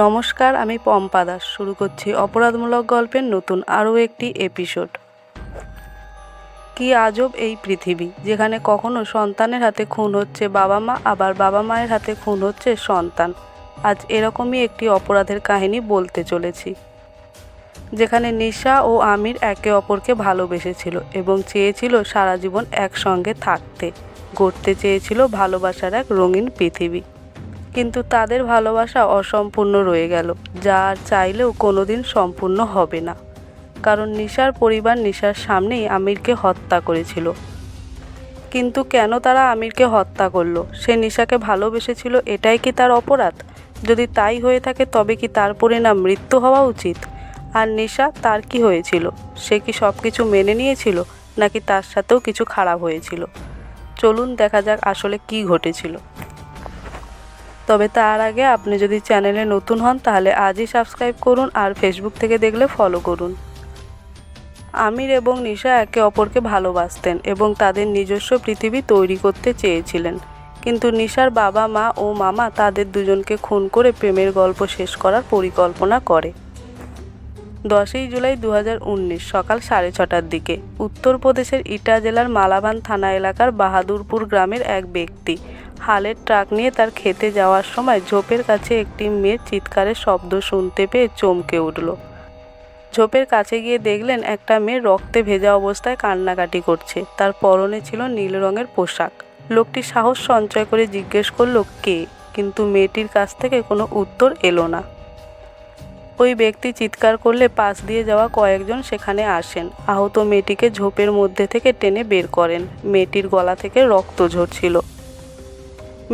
নমস্কার, আমি পম্পা দাস। শুরু করছি অপরাধমূলক গল্পের নতুন আরও একটি এপিসোড কি আজব এই পৃথিবী, যেখানে কখনো সন্তানের হাতে খুন হচ্ছে বাবা মা, আবার বাবা মায়ের হাতে খুন হচ্ছে সন্তান। আজ এরকমই একটি অপরাধের কাহিনী বলতে চলেছি, যেখানে নিশা ও আমির একে অপরকে ভালোবেসেছিল এবং চেয়েছিল সারা জীবন একসঙ্গে থাকতে, গড়তে চেয়েছিল ভালোবাসার এক রঙিন পৃথিবী। কিন্তু তাদের ভালোবাসা অসম্পূর্ণ রয়ে গেল, যা আর চাইলেও কোনোদিন সম্পূর্ণ হবে না। কারণ নিশার পরিবার নিশার সামনেই আমিরকে হত্যা করেছিল। কিন্তু কেন তারা আমিরকে হত্যা করল? সে নিশাকে ভালোবেসেছিল, এটাই কি তার অপরাধ? যদি তাই হয়ে থাকে, তবে কি তার পরিণাম মৃত্যু হওয়া উচিত? আর নিশা, তার কি হয়েছিল? সে কি সব কিছু মেনে নিয়েছিল, নাকি তার সাথেও কিছু খারাপ হয়েছিল? চলুন দেখা যাক আসলে কি ঘটেছিল। তবে তার আগে আপনি যদি চ্যানেলে নতুন হন, তাহলে আজই সাবস্ক্রাইব করুন আর ফেসবুক থেকে দেখলে ফলো করুন। আমির এবং নিশা একে অপরকে ভালোবাসতেন এবং তাদের নিজস্ব পৃথিবী তৈরি করতে চেয়েছিলেন। কিন্তু নিশার বাবা মা ও মামা তাদের দুজনকে খুন করে প্রেমের গল্প শেষ করার পরিকল্পনা করে। দশই জুলাই দু হাজার উনিশ সকাল সাড়ে ছটার দিকে উত্তরপ্রদেশের ইটা জেলার মালাবান থানা এলাকার বাহাদুরপুর গ্রামের এক ব্যক্তি হালের ট্রাক নিয়ে তার খেতে যাওয়ার সময় ঝোপের কাছে একটি মেয়ের চিৎকারের শব্দ শুনতে পেয়ে চমকে উঠল। ঝোপের কাছে গিয়ে দেখলেন একটা মেয়ে রক্তে ভেজা অবস্থায় কান্নাকাটি করছে। তার পরনে ছিল নীল রঙের পোশাক। লোকটি সাহস সঞ্চয় করে জিজ্ঞেস করল, কে? কিন্তু মেয়েটির কাছ থেকে কোনো উত্তর এলো না। ওই ব্যক্তি চিৎকার করলে পাশ দিয়ে যাওয়া কয়েকজন সেখানে আসেন। আহত মেয়েটিকে ঝোপের মধ্যে থেকে টেনে বের করেন। মেয়েটির গলা থেকে রক্ত ঝরছিল।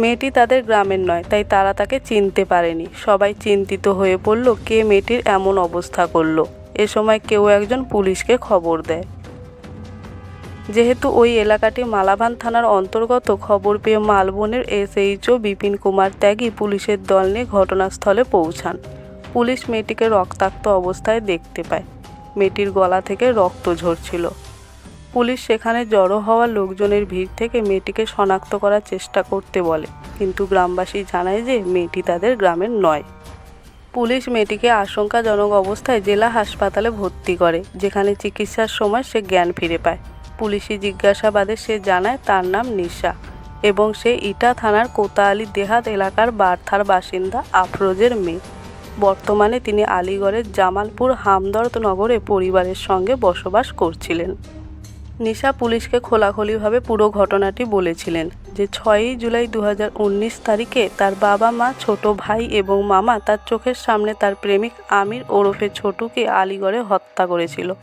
মেয়েটি তাদের গ্রামের নয়, তাই তারা তাকে চিনতে পারেনি। সবাই চিন্তিত হয়ে পড়ল, কে মেয়েটির এমন অবস্থা করল। এ সময় কেউ একজন পুলিশকে খবর দেয়। যেহেতু ওই এলাকাটি মালাভান থানার অন্তর্গত, খবর পেয়ে মালবনের এসএইচও বিপিন কুমার ত্যাগী পুলিশের দল নিয়ে ঘটনাস্থলে পৌঁছান। পুলিশ মেয়েটিকে রক্তাক্ত অবস্থায় দেখতে পায়। মেয়েটির গলা থেকে রক্ত ঝরছিল। পুলিশ সেখানে জড়ো হওয়া লোকজনের ভিড় থেকে মেয়েটিকে শনাক্ত করার চেষ্টা করতে বলে। কিন্তু গ্রামবাসী জানায় যে মেয়েটি তাদের গ্রামের নয়। পুলিশ মেয়েটিকে আশঙ্কাজনক অবস্থায় জেলা হাসপাতালে ভর্তি করে, যেখানে চিকিৎসার সময় সে জ্ঞান ফিরে পায়। পুলিশি জিজ্ঞাসাবাদে সে জানায় তার নাম নিশা এবং সে ইটা থানার কোতাআলি দেহাত এলাকার বার্থার বাসিন্দা আফরোজের মেয়ে। বর্তমানে তিনি আলিগড়ের জামালপুর হামদর্দ নগরে পরিবারের সঙ্গে বসবাস করছিলেন। নিশা পুলিশকে খোলাখুলিভাবে পুরো ঘটনাটি বলেছিলেন যে ছয়ই জুলাই দু হাজার উনিশ তারিখে তার বাবা মা, ছোট ভাই এবং মামা তার চোখের সামনে তার প্রেমিক আমির ওরফে ছোটুকে আলিগড়ে হত্যা করেছিল।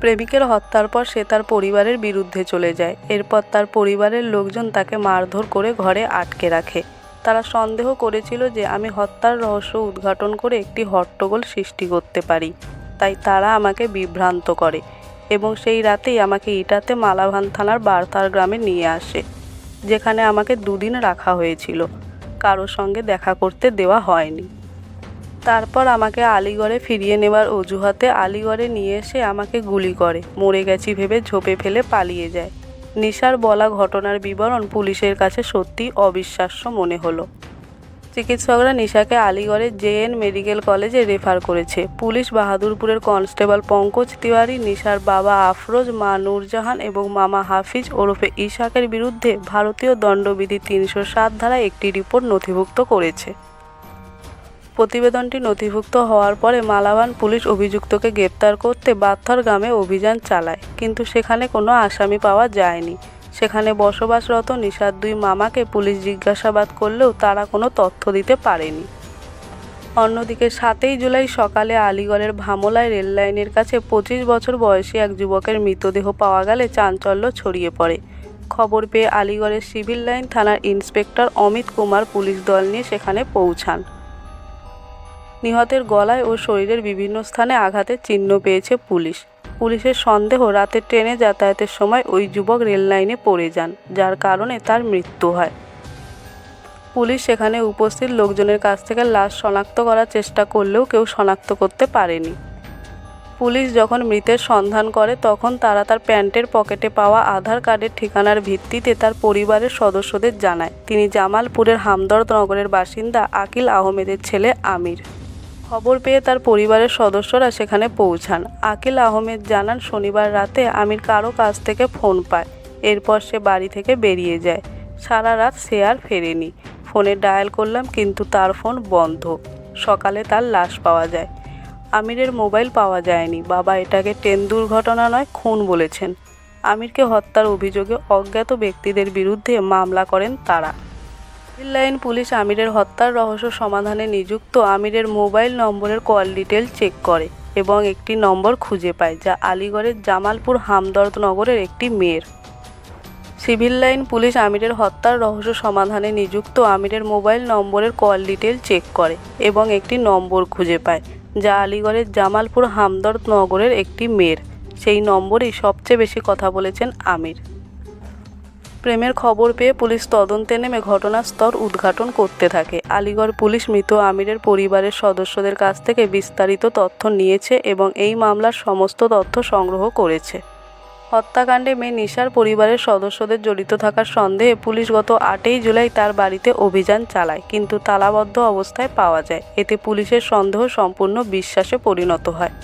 প্রেমিকের হত্যার পর সে তার পরিবারের বিরুদ্ধে চলে যায়। এরপর তার পরিবারের লোকজন তাকে মারধর করে ঘরে আটকে রাখে। তারা সন্দেহ করেছিল যে আমি হত্যার রহস্য উদ্ঘাটন করে একটি হট্টগোল সৃষ্টি করতে পারি। তাই তারা আমাকে বিভ্রান্ত করে। এবং সেই রাতেই আমাকে ইটাতে মালাভান থানার বার্তার গ্রামে নিয়ে আসে, যেখানে আমাকে দুদিন রাখা হয়েছিল। কারও সঙ্গে দেখা করতে দেওয়া হয়নি। তারপর আমাকে আলিগড়ে ফিরিয়ে নেওয়ার অজুহাতে আলিগড়ে নিয়ে এসে আমাকে গুলি করে। মরে গেছি ভেবে ঝোপে ফেলে পালিয়ে যায়। নিশার বলা ঘটনার বিবরণ পুলিশের কাছে সত্যি অবিশ্বাস্য মনে হলো। চিকিৎসকরা নিশাকে আলিগড়ের জেএন মেডিকেল কলেজে রেফার করেছে। পুলিশ বাহাদুরপুরের কনস্টেবল পঙ্কজ তিওয়ারি, নিশার বাবা আফরোজ, মা নূরজাহান এবং মামা হাফিজ ওরফে ইশাকের বিরুদ্ধে ভারতীয় দণ্ডবিধি তিনশো সাত ধারায় একটি রিপোর্ট নথিভুক্ত করেছে। প্রতিবেদনটি নথিভুক্ত হওয়ার পরে মালাবান পুলিশ অভিযুক্তকে গ্রেপ্তার করতে বাথর গ্রামে অভিযান চালায়, কিন্তু সেখানে কোনো আসামি পাওয়া যায়নি। সেখানে বসবাসরত নিশার দুই মামাকে পুলিশ জিজ্ঞাসাবাদ করলেও তারা কোনো তথ্য দিতে পারেনি। অন্যদিকে সাতই জুলাই সকালে আলিগড়ের ভামলায় রেললাইনের কাছে পঁচিশ বছর বয়সী এক যুবকের মৃতদেহ পাওয়া গেলে চাঞ্চল্য ছড়িয়ে পড়ে। খবর পেয়ে আলিগড়ের সিভিল লাইন থানার ইন্সপেক্টর অমিত কুমার পুলিশ দল নিয়ে সেখানে পৌঁছান। নিহতের গলায় ও শরীরের বিভিন্ন স্থানে আঘাতের চিহ্ন পেয়েছে পুলিশ। পুলিশের সন্দেহ রাতে ট্রেনে যাতায়াতের সময় ওই যুবক রেল লাইনে পড়ে যান, যার কারণে তার মৃত্যু হয়। পুলিশ সেখানে উপস্থিত লোকজনের কাছ থেকে লাশ শনাক্ত করার চেষ্টা করলেও কেউ শনাক্ত করতে পারেনি। পুলিশ যখন মৃতের সন্ধান করে, তখন তারা তার প্যান্টের পকেটে পাওয়া আধার কার্ডের ঠিকানার ভিত্তিতে তার পরিবারের সদস্যদের জানায়। তিনি জামালপুরের হামদর্দ নগরের বাসিন্দা আকিল আহমেদের ছেলে আমির। খবর পেয়ে তার পরিবারের সদস্যরা সেখানে পৌঁছান। আকিল আহমেদ জানান, শনিবার রাতে আমির কারও কাছ থেকে ফোন পায়। এরপর সে বাড়ি থেকে বেরিয়ে যায়। সারা রাত সে আর ফেরেনি। ফোনে ডায়াল করলাম, কিন্তু তার ফোন বন্ধ। সকালে তার লাশ পাওয়া যায়। আমিরের মোবাইল পাওয়া যায়নি। বাবা এটাকে ট্রেন দুর্ঘটনা নয়, খুন বলেছেন। আমিরকে হত্যার অভিযোগে অজ্ঞাত ব্যক্তিদের বিরুদ্ধে মামলা করেন তারা। লাইন পুলিশ আমিরের হত্যার রহস্য সমাধানে নিযুক্ত আমিরের মোবাইল নম্বরের কল ডিটেল চেক করে এবং একটি নম্বর খুঁজে পায়, যা আলিগড়ের জামালপুর হামদর্দ নগরের একটি মেয়ের। সিভিল লাইন পুলিশ আমিরের হত্যার রহস্য সমাধানে নিযুক্ত আমিরের মোবাইল নম্বরের কল ডিটেল চেক করে এবং একটি নম্বর খুঁজে পায়, যা আলিগড়ের জামালপুর হামদর্দ নগরের একটি মেয়ের। সেই নম্বরেই সবচেয়ে বেশি কথা বলেছেন আমির। প্রেমের খবর পেয়ে পুলিশ তদন্তে নেমে ঘটনাস্থল উদ্ঘাটন করতে থাকে। আলিগড় পুলিশ মৃত আমিরের পরিবারের সদস্যদের কাছ থেকে বিস্তারিত তথ্য নিয়েছে এবং এই মামলার সমস্ত তথ্য সংগ্রহ করেছে। হত্যাকাণ্ডে মেয়ে নিশার পরিবারের সদস্যদের জড়িত থাকার সন্দেহে পুলিশ গত আটই জুলাই তার বাড়িতে অভিযান চালায়, কিন্তু তালাবদ্ধ অবস্থায় পাওয়া যায়। এতে পুলিশের সন্দেহ সম্পূর্ণ বিশ্বাসে পরিণত হয়।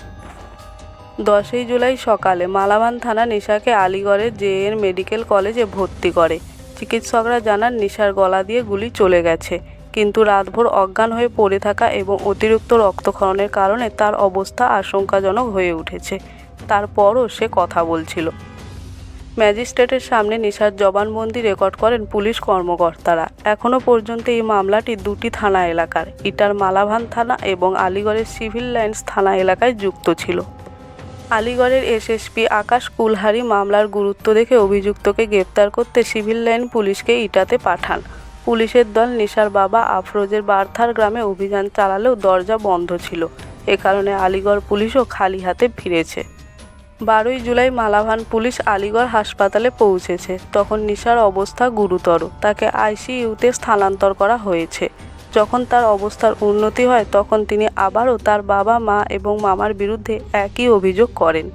দশই জুলাই সকালে মালাবান থানা নিশাকে আলিগড়ের জেএন মেডিকেল কলেজে ভর্তি করে। চিকিৎসকরা জানান, নিশার গলা দিয়ে গুলি চলে গেছে, কিন্তু রাতভর অজ্ঞান হয়ে পড়ে থাকা এবং অতিরিক্ত রক্তক্ষরণের কারণে তার অবস্থা আশঙ্কাজনক হয়ে উঠেছে। তারপরও সে কথা বলছিল। ম্যাজিস্ট্রেটের সামনে নিশার জবানবন্দি রেকর্ড করেন পুলিশ কর্মকর্তারা। এখনও পর্যন্ত এই মামলাটি দুটি থানা এলাকার, ইটার মালাভান থানা এবং আলিগড়ের সিভিল লাইন্স থানা এলাকায় যুক্ত ছিল। আলিগড়ের এসএসপি আকাশ কুলহারি মামলার গুরুত্ব দেখে অভিযুক্তকে গ্রেপ্তার করতে সিভিল লাইন পুলিশকে ইটাতে পাঠান। পুলিশের দল নিশার বাবা আফরোজের বার্থার গ্রামে অভিযান চালালেও দরজা বন্ধ ছিল। এ কারণে আলিগড় পুলিশও খালি হাতে ফিরেছে। বারোই জুলাই মালাভান পুলিশ আলিগড় হাসপাতালে পৌঁছেছে। তখন নিশার অবস্থা গুরুতর। তাকে আইসিইউতে স্থানান্তর করা হয়েছে। যখন তার অবস্থার উন্নতি হয়, তখন তিনি আবারও তার বাবা, মা এবং মামার বিরুদ্ধে একই অভিযোগ করেন।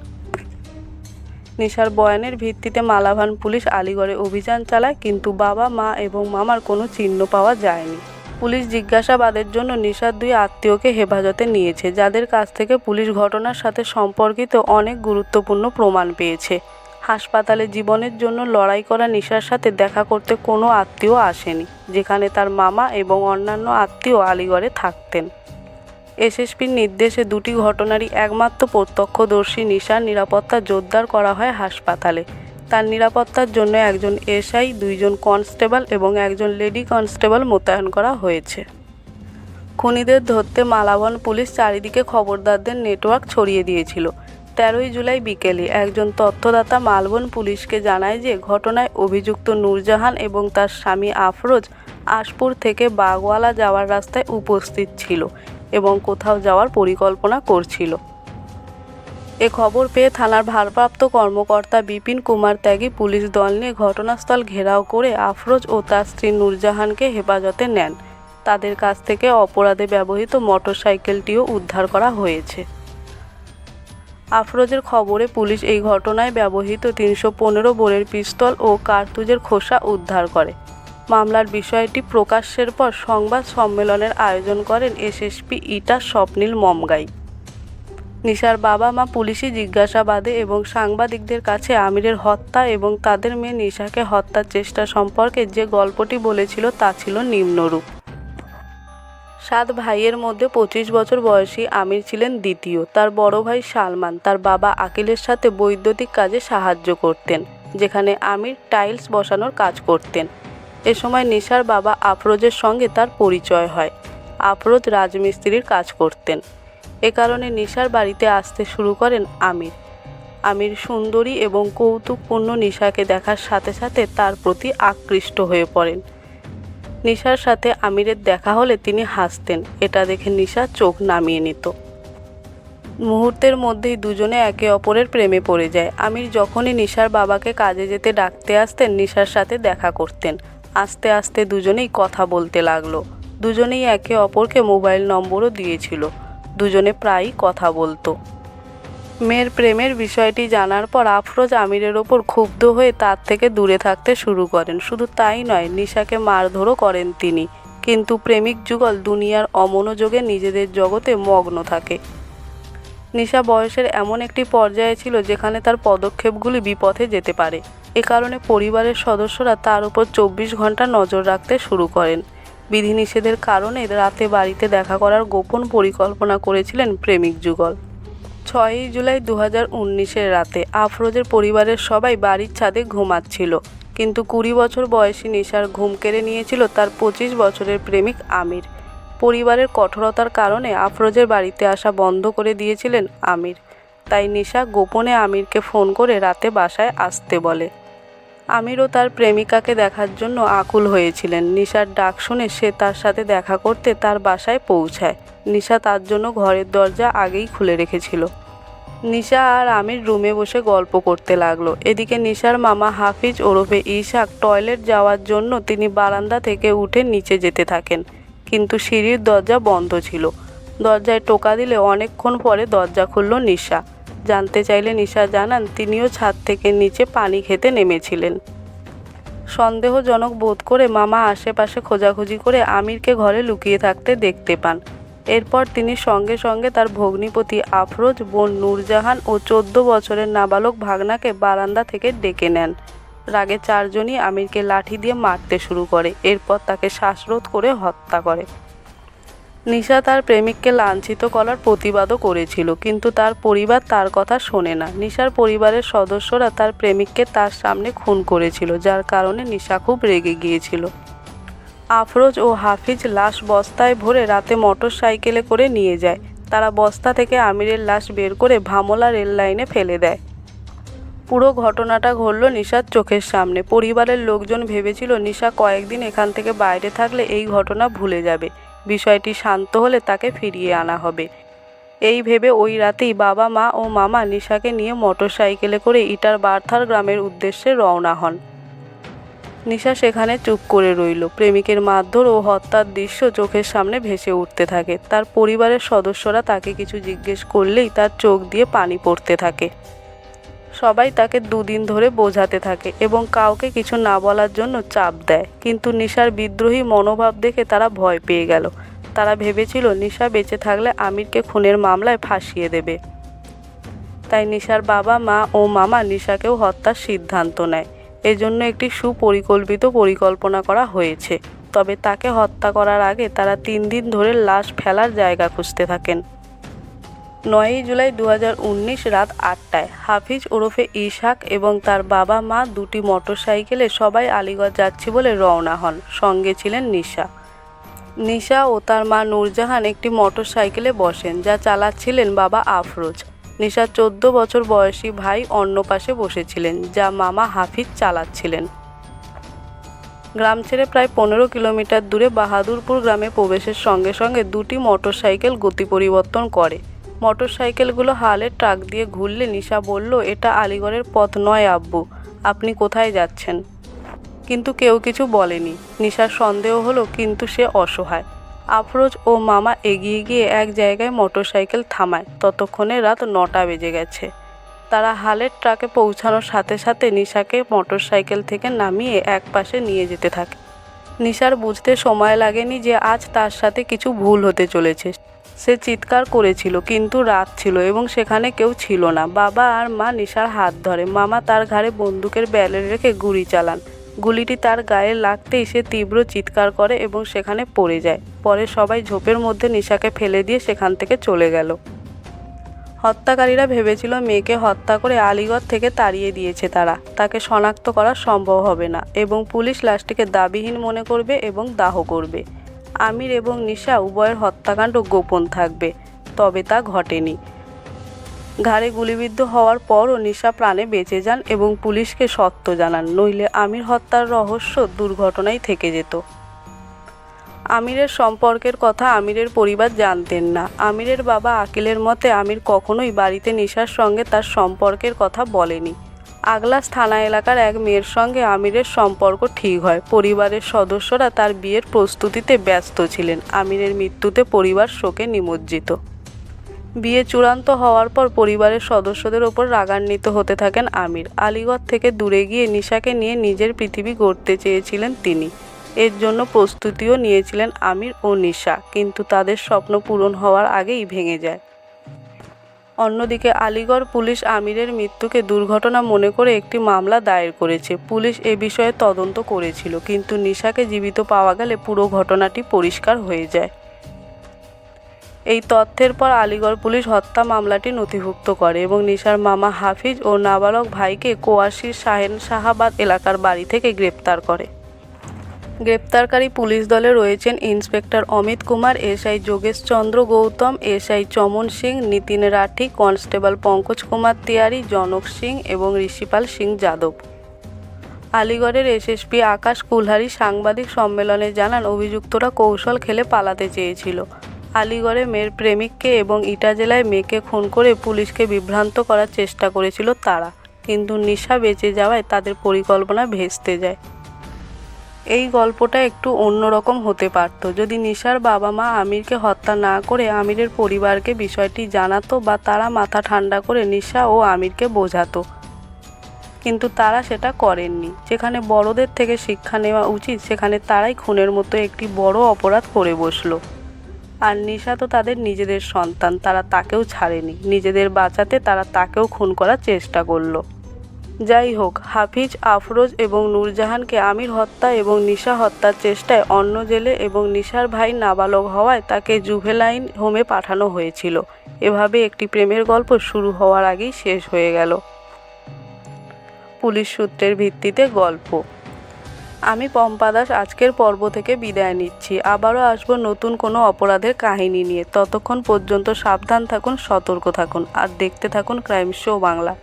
নিশার বয়ানের ভিত্তিতে মালাভান পুলিশ আলিগড়ে অভিযান চালায়, কিন্তু বাবা, মা এবং মামার কোনো চিহ্ন পাওয়া যায়নি। পুলিশ জিজ্ঞাসাবাদের জন্য নিশার দুই আত্মীয়কে হেফাজতে নিয়েছে, যাদের কাছ থেকে পুলিশ ঘটনার সাথে সম্পর্কিত অনেক গুরুত্বপূর্ণ প্রমাণ পেয়েছে। হাসপাতালে জীবনের জন্য লড়াই করা নিশার সাথে দেখা করতে কোনো আত্মীয় আসেনি, যেখানে তার মামা এবং অন্যান্য আত্মীয় আলিগড়ে থাকতেন। এসএসপির নির্দেশে দুটি ঘটনারই একমাত্র প্রত্যক্ষদর্শী নিশার নিরাপত্তা জোরদার করা হয় হাসপাতালে। তার নিরাপত্তার জন্য একজন এসআই, দুইজন কনস্টেবল এবং একজন লেডি কনস্টেবল মোতায়েন করা হয়েছে। খুনিদের ধরতে মালাবন পুলিশ চারিদিকে খবরদারদের নেটওয়ার্ক ছড়িয়ে দিয়েছিল। তেরোই জুলাই বিকেলে একজন তথ্যদাতা মালবন পুলিশকে জানায় যে ঘটনায় অভিযুক্ত নূরজাহান এবং তার স্বামী আফরোজ আশপুর থেকে বাগওয়ালা যাওয়ার রাস্তায় উপস্থিত ছিল এবং কোথাও যাওয়ার পরিকল্পনা করছিল। এ খবর পেয়ে থানার ভারপ্রাপ্ত কর্মকর্তা বিপিন কুমার ত্যাগী পুলিশ দল নিয়ে ঘটনাস্থল ঘেরাও করে আফরোজ ও তার স্ত্রী নূরজাহানকে হেফাজতে নেন। তাদের কাছ থেকে অপরাধে ব্যবহৃত মোটরসাইকেলটিও উদ্ধার করা হয়েছে। আফরোজের খবরে পুলিশ এই ঘটনায় ব্যবহৃত তিনশো পনেরো বোরের পিস্তল ও কার্তুজের খোসা উদ্ধার করে। মামলার বিষয়টি প্রকাশ্যের পর সংবাদ সম্মেলনের আয়োজন করেন এসএসপি ইটা স্বপ্নীল মমগাই। নিশার বাবা মা পুলিশি জিজ্ঞাসাবাদে এবং সাংবাদিকদের কাছে আমিরের হত্যা এবং তাদের মেয়ে নিশাকে হত্যার চেষ্টা সম্পর্কে যে গল্পটি বলেছিল তা ছিল নিম্নরূপ। সাত ভাইয়ের মধ্যে পঁচিশ বছর বয়সী আমির ছিলেন দ্বিতীয়। তার বড় ভাই সালমান। তার বাবা আকিলের সাথে বৈদ্যুতিক কাজে সাহায্য করতেন, যেখানে আমির টাইলস বসানোর কাজ করতেন। এ সময় নিশার বাবা আফরোজের সঙ্গে তার পরিচয় হয়। আফরোজ রাজমিস্ত্রির কাজ করতেন। এ কারণে নিশার বাড়িতে আসতে শুরু করেন আমির। আমির সুন্দরী এবং কৌতুকপূর্ণ নিশাকে দেখার সাথে সাথে তার প্রতি আকৃষ্ট হয়ে পড়েন। নিশার সাথে আমিরের দেখা হলে তিনি হাসতেন। এটা দেখে নিশা চোখ নামিয়ে নিত। মুহূর্তের মধ্যেই দুজনে একে অপরের প্রেমে পড়ে যায়। আমির যখনই নিশার বাবাকে কাজে যেতে ডাকতে আসতেন, নিশার সাথে দেখা করতেন। আস্তে আস্তে দুজনেই কথা বলতে লাগল। দুজনেই একে অপরকে মোবাইল নম্বরও দিয়েছিল। দুজনে প্রায়ই কথা বলতো। মেয়ের প্রেমের বিষয়টি জানার পর আফরোজ আমিরের ওপর ক্ষুব্ধ হয়ে তার থেকে দূরে থাকতে শুরু করেন। শুধু তাই নয়, নিশাকে মারধরও করেন তিনি। কিন্তু প্রেমিক যুগল দুনিয়ার অমনোযোগে নিজেদের জগতে মগ্ন থাকে। নিশা বয়সের এমন একটি পর্যায়ে ছিল যেখানে তার পদক্ষেপগুলি বিপথে যেতে পারে। এ কারণে পরিবারের সদস্যরা তার উপর চব্বিশ ঘণ্টা নজর রাখতে শুরু করেন। বিধিনিষেধের কারণে রাতে বাড়িতে দেখা করার গোপন পরিকল্পনা করেছিলেন প্রেমিক যুগল। ছয়ই জুলাই দু হাজার উনিশের রাতে আফরোজের পরিবারের সবাই বাড়ির ছাদে ঘুমাচ্ছিল। কিন্তু কুড়ি বছর বয়সী নিশার ঘুম কেড়ে নিয়েছিল তার পঁচিশ বছরের প্রেমিক আমির। পরিবারের কঠোরতার কারণে আফরোজের বাড়িতে আসা বন্ধ করে দিয়েছিলেন আমির। তাই নিশা গোপনে আমিরকে ফোন করে রাতে বাসায় আসতে বলে। আমিরও তার প্রেমিকাকে দেখার জন্য আকুল হয়েছিলেন। নিশার ডাক শুনে সে তার সাথে দেখা করতে তার বাসায় পৌঁছায়। নিশা তার জন্য ঘরের দরজা আগেই খুলে রেখেছিল। নিশা আর আমির রুমে বসে গল্প করতে লাগল। এদিকে নিশার মামা হাফিজ ওরফে ইশাক টয়লেট যাওয়ার জন্য তিনি বারান্দা থেকে উঠে নিচে যেতে থাকেন। কিন্তু সিঁড়ির দরজা বন্ধ ছিল। দরজায় টোকা দিলে অনেকক্ষণ পরে দরজা খুলল নিশা। জানতে চাইলে নিশা জানান, তিনিও ছাদ থেকে নিচে পানি খেতে নেমেছিলেন। সন্দেহজনক বোধ করে মামা আশেপাশে খোঁজাখুঁজি করে আমিরকে ঘরে লুকিয়ে থাকতে দেখতে পান। এরপর তিনি সঙ্গে সঙ্গে তার ভগ্নিপতি আফরোজ, বোন নূরজাহান ও চোদ্দ বছরের নাবালক ভাগনাকে বারান্দা থেকে ডেকে নেন। রাগে চারজনই আমিরকে লাঠি দিয়ে মারতে শুরু করে, এরপর তাকে শ্বাসরোধ করে হত্যা করে। নিশা তার প্রেমিককে লাঞ্ছিত করার প্রতিবাদও করেছিল, কিন্তু তার পরিবার তার কথা শোনে না। নিশার পরিবারের সদস্যরা তার প্রেমিককে তার সামনে খুন করেছিল, যার কারণে নিশা খুব রেগে গিয়েছিল। আফরোজ ও হাফিজ লাশ বস্তায় ভরে রাতে মোটর সাইকেলে করে নিয়ে যায়। তারা বস্তা থেকে আমিরের লাশ বের করে ভামলা রেল লাইনে ফেলে দেয়। পুরো ঘটনাটা ঘটল নিশার চোখের সামনে। পরিবারের লোকজন ভেবেছিল, নিশা কয়েকদিন এখান থেকে বাইরে থাকলে এই ঘটনা ভুলে যাবে। বিষয়টি শান্ত হলে তাকে ফিরিয়ে আনা হবে। এই ভেবে ওই রাতেই বাবা, মা ও মামা নিশাকে নিয়ে মোটর সাইকেলে করে ইটার বার্থার গ্রামের উদ্দেশ্যে রওনা হন। নিশা সেখানে চুপ করে রইল। প্রেমিকের মারধর ও হত্যার দৃশ্য চোখের সামনে ভেসে উঠতে থাকে। তার পরিবারের সদস্যরা তাকে কিছু জিজ্ঞেস করলেই তার চোখ দিয়ে পানি পড়তে থাকে। সবাই তাকে দুদিন ধরে বোঝাতে থাকে এবং কাউকে কিছু না বলার জন্য চাপ দেয়। কিন্তু নিশার বিদ্রোহী মনোভাব দেখে তারা ভয় পেয়ে গেল। তারা ভেবেছিল, নিশা বেঁচে থাকলে আমিরকে খুনের মামলায় ফাঁসিয়ে দেবে। তাই নিশার বাবা, মা ও মামা নিশাকেও হত্যার সিদ্ধান্ত নেয়। এজন্য একটি সুপরিকল্পিত পরিকল্পনা করা হয়েছে। তবে তাকে হত্যা করার আগে তারা তিন দিন ধরে লাশ ফেলার জায়গা খুঁজতে থাকেন। নয়ই জুলাই দু হাজার উনিশ রাত আটটায়। হাফিজ ওরফে ইশাক এবং তার বাবা মা দুটি মোটরসাইকেলে সবাই আলিগড় যাচ্ছি বলে রওনা হন। সঙ্গে ছিলেন নিশা। নিশা ও তার মা নূরজাহান একটি মোটরসাইকেলে বসেন, যা চালাচ্ছিলেন বাবা আফরোজ। নিশার চোদ্দ বছর বয়সী ভাই অন্য পাশে বসেছিলেন, যা মামা হাফিজ চালাচ্ছিলেন। গ্রাম ছেড়ে প্রায় পনেরো কিলোমিটার দূরে বাহাদুরপুর গ্রামে প্রবেশের সঙ্গে সঙ্গে দুটি মোটরসাইকেল গতি পরিবর্তন করে। মোটরসাইকেলগুলো হালের ট্রাক দিয়ে ঘুরলে নিশা বলল, এটা আলিগড়ের পথ নয়, আব্বু। আপনি কোথায় যাচ্ছেন? কিন্তু কেউ কিছু বলেনি। নিশার সন্দেহ হলো, কিন্তু সে অসহায়। আফরোজ ও মামা এগিয়ে গিয়ে এক জায়গায় মোটরসাইকেল থামায়। ততক্ষণে রাত নটা বেজে গেছে। তারা হালের ট্রাকে পৌঁছানোর সাথে সাথে নিশাকে মোটরসাইকেল থেকে নামিয়ে এক পাশে নিয়ে যেতে থাকে। নিশার বুঝতে সময় লাগেনি যে আজ তার সাথে কিছু ভুল হতে চলেছে। সে চিৎকার করেছিল, কিন্তু রাত ছিল এবং সেখানে কেউ ছিল না। বাবা আর মা নিশার হাত ধরে। মামা তার ঘাড়ে বন্দুকের ব্যালের রেখে গুলি চালান। গুলিটি তার গায়ে লাগতেই সে তীব্র চিৎকার করে এবং সেখানে পড়ে যায়। পরে সবাই ঝোপের মধ্যে নিশাকে ফেলে দিয়ে সেখান থেকে চলে গেল। হত্যাকারীরা ভেবেছিল মেয়েকে হত্যা করে আলিগড় থেকে তাড়িয়ে দিয়েছে তারা। তাকে শনাক্ত করা সম্ভব হবে না এবং পুলিশ লাশটিকে দাবিহীন মনে করবে এবং দাহ করবে। আমির এবং নিশা উভয়ের হত্যাকাণ্ড গোপন থাকবে, তবে তা ঘটেনি। ঘাড়ে গুলিবিদ্ধ হওয়ার পরও নিশা প্রাণে বেঁচে যান এবং পুলিশকে সত্য জানান, নইলে আমির হত্যার রহস্য দুর্ঘটনাই থেকে যেত। আমিরের সম্পর্কের কথা আমিরের পরিবার জানতেন না। আমিরের বাবা আকিলের মতে আমির কখনোই বাড়িতে নিশার সঙ্গে তার সম্পর্কের কথা বলেনি। আগলাস থানা এলাকার এক মেয়ের সঙ্গে আমিরের সম্পর্ক ঠিক হয়। পরিবারের সদস্যরা তার বিয়ের প্রস্তুতিতে ব্যস্ত ছিলেন। আমিরের মৃত্যুতে পরিবার শোকে নিমজ্জিত। বিয়ে চূড়ান্ত হওয়ার পর পরিবারের সদস্যদের ওপর রাগান্বিত হতে থাকেন আমির। আলিগড় থেকে দূরে গিয়ে নিশাকে নিয়ে নিজের পৃথিবী গড়তে চেয়েছিলেন তিনি। এর জন্য প্রস্তুতিও নিয়েছিলেন আমির ও নিশা, কিন্তু তাদের স্বপ্ন পূরণ হওয়ার আগেই ভেঙে যায়। অন্যদিকে আলিগড় পুলিশ আমিরের মৃত্যুকে দুর্ঘটনা মনে করে একটি মামলা দায়ের করেছে। পুলিশ এ বিষয়ে তদন্ত করেছিল, কিন্তু নিশাকে জীবিত পাওয়া গেলে পুরো ঘটনাটি পরিষ্কার হয়ে যায়। এই তথ্যের পর আলিগড় পুলিশ হত্যা মামলাটি নথিভুক্ত করে এবং নিশার মামা হাফিজ ও নাবালক ভাইকে কোয়াশির শাহেন শাহাবাদ এলাকার বাড়ি থেকে গ্রেপ্তার করে। গ্রেপ্তারকারী পুলিশ দলে রয়েছেন inspector Amit Kumar, SI Yogesh Chandra Gautam, SI Chaman Singh, Nitin Rathi, constable Pankaj Kumar Tiwari Janak Singh এবং ঋষিপাল সিং যাদব। আলিগড়ের এসএসপি আকাশ কুলহারি সাংবাদিক সম্মেলনে জানান, অভিযুক্তরা কৌশল খেলে পালাতে চেয়েছিল। আলিগড়ে মেয়ের প্রেমিককে এবং ইটা জেলায় মেয়েকে খুন করে পুলিশকে বিভ্রান্ত করার চেষ্টা করেছিল তারা। কিন্তু নিশা বেঁচে যাওয়ায় তাদের পরিকল্পনা ভেস্তে যায়। এই গল্পটা একটু অন্যরকম হতে পারত। যদি নিশার বাবা মা আমিরকে হত্যা না করে আমিরের পরিবারকে বিষয়টি জানাতো বা তারা মাথা ঠান্ডা করে নিশা ও আমিরকে বোঝাতো। কিন্তু তারা সেটা করেননি। যেখানে বড়দের থেকে শিক্ষা নেওয়া উচিত, সেখানে তারাই খুনের মতো একটি বড় অপরাধ করে বসল। আর নিশা তো তাদের নিজেদের সন্তান, তারা তাকেও ছাড়েনি। নিজেদের বাঁচাতে তারা তাকেও খুন করার চেষ্টা করল। যাই হোক, হাফিজ, আফরোজ এবং নূরজাহানকে আমির হত্যা এবং নিশা হত্যার চেষ্টায় অন্য জেলে এবং নিশার ভাই নাবালক হওয়ায় তাকে জুভেলাইন হোমে পাঠানো হয়েছিল। এভাবে একটি প্রেমের গল্প শুরু হওয়ার আগেই শেষ হয়ে গেল। পুলিশ সূত্রের ভিত্তিতে গল্প। আমি পম্পা দাস আজকের পর্ব থেকে বিদায় নিচ্ছি। আবারও আসব নতুন কোনো অপরাধের কাহিনী নিয়ে। ততক্ষণ পর্যন্ত সাবধান থাকুন, সতর্ক থাকুন। আর দেখতে থাকুন ক্রাইম শো বাংলা।